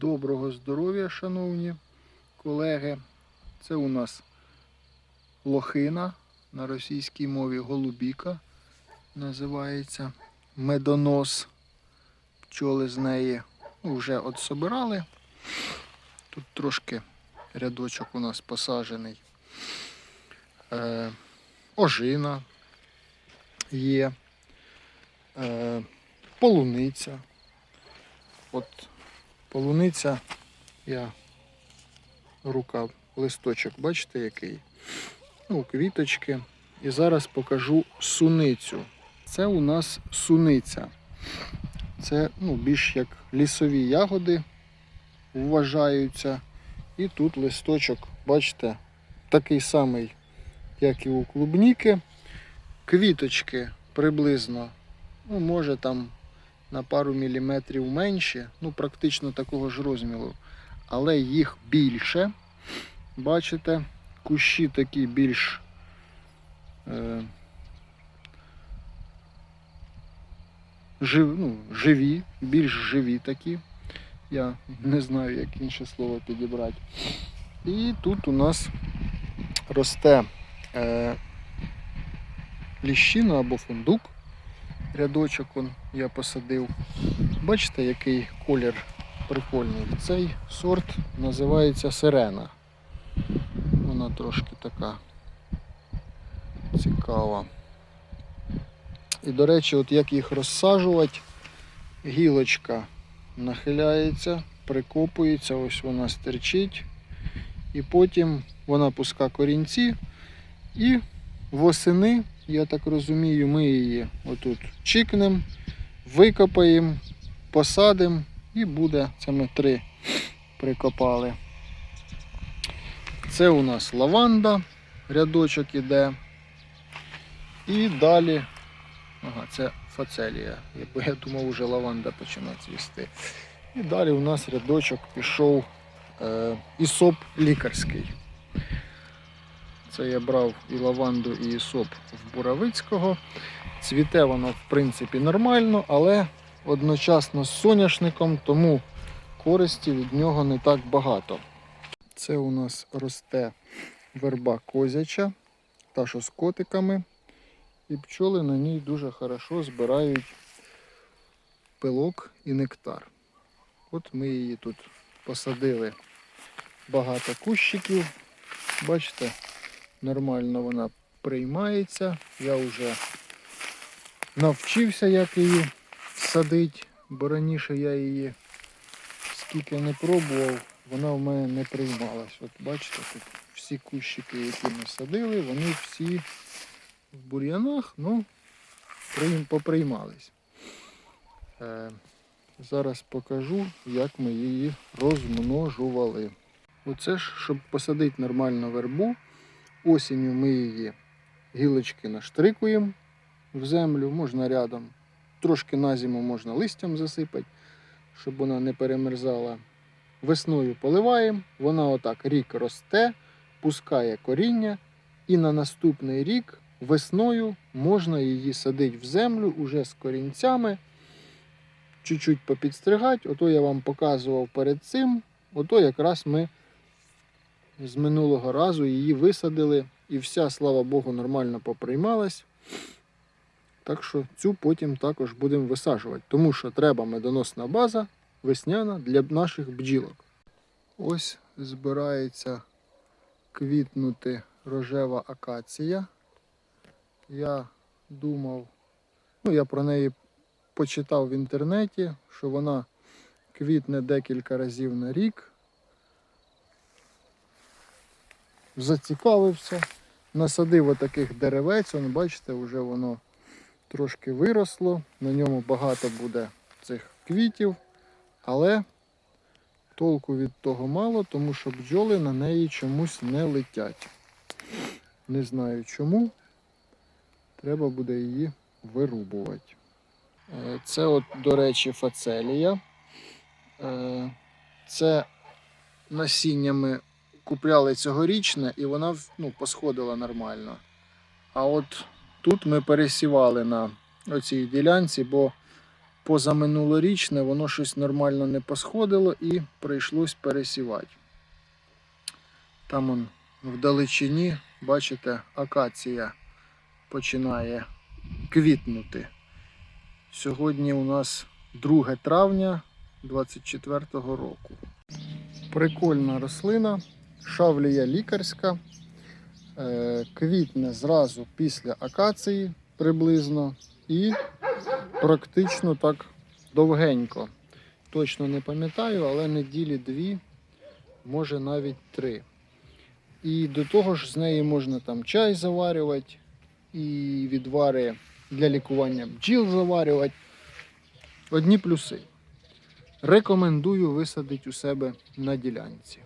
Доброго здоров'я, шановні колеги. Це у нас лохина на російській мові голубіка називається медонос. Пчоли з неї ну, вже от собирали. Тут трошки рядочок у нас посаджений. Е, ожина є, е, полуниця. От полуниця, я рука, листочок, бачите, який? Ну, квіточки. І зараз покажу суницю. Це у нас суниця. Це ну, більш як лісові ягоди вважаються. І тут листочок, бачите, такий самий, як і у клубніки. Квіточки приблизно, ну, може там на пару міліметрів менші, ну практично такого ж розміру, але їх більше. Бачите, кущі такі більш е, жив, ну, живі, більш живі такі. Я не знаю, як інше слово підібрати. І тут у нас росте е, ліщина або фундук. Рядочок он я посадив. Бачите, який колір прикольний. Цей сорт називається сирена. Вона трошки така цікава. І, до речі, от як їх розсаджувати, гілочка нахиляється, прикопується, ось вона стерчить. І потім вона пуска корінці і восени, я так розумію, ми її отут чикнемо, викопаємо, посадимо і буде. Це ми три прикопали. Це у нас лаванда, рядочок іде. І далі. Ага, це фацелія. Я думав, вже лаванда починає цвісти. І далі у нас рядочок пішов е, ісоп лікарський. Це я брав і лаванду, і ісоп в Буравицького. Цвіте воно, в принципі, нормально, але одночасно з соняшником, тому користі від нього не так багато. Це у нас росте верба козяча, та що з котиками. І пчоли на ній дуже хорошо збирають пилок і нектар. От ми її тут посадили багато кущиків. Бачите, нормально вона приймається. Я вже навчився, як її садити, бо раніше я її скільки не пробував, вона в мене не приймалась. От бачите, тут всі кущики, які ми садили, вони всі в бур'янах, ну, поприймались. Е, зараз покажу, як ми її розмножували. Оце ж, щоб посадити нормально вербу, осінню ми її гілочки наштрикуємо в землю, можна рядом. Трошки на зиму можна листям засипати, щоб вона не перемерзала. Весною поливаємо, вона отак рік росте, пускає коріння, і на наступний рік весною можна її садити в землю уже з корінцями, чуть-чуть попідстригати. Ото я вам показував перед цим. Ото якраз ми з минулого разу її висадили, і вся, слава Богу, нормально поприймалась. Так що цю потім також будемо висаджувати, тому що треба медоносна база весняна для наших бджілок. Ось збирається квітнути рожева акація. Я думав, ну я про неї почитав в інтернеті, що вона квітне декілька разів на рік. Зацікавився, насадив отаких деревець, он, бачите, вже воно трошки виросло, на ньому багато буде цих квітів, але толку від того мало, тому що бджоли на неї чомусь не летять. Не знаю чому. Треба буде її вирубувати. Е, Це, от, до речі, фацелія. Е, Це насіння ми купляли цьогорічне і вона ну, посходила нормально. А от тут ми пересівали на оцій ділянці, бо позаминулорічне, воно щось нормально не посходило і прийшлось пересівати. Там он вдалечині, бачите, акація починає квітнути. Сьогодні у нас 2 травня 24 року. Прикольна рослина, шавлія лікарська. Е, Квітне зразу після акації приблизно і практично так довгенько. Точно не пам'ятаю, але неділі дві, може навіть три. І до того ж з неї можна там чай заварювати, і відвари для лікування бджіл заварювати. Одні плюси. Рекомендую висадити у себе на ділянці.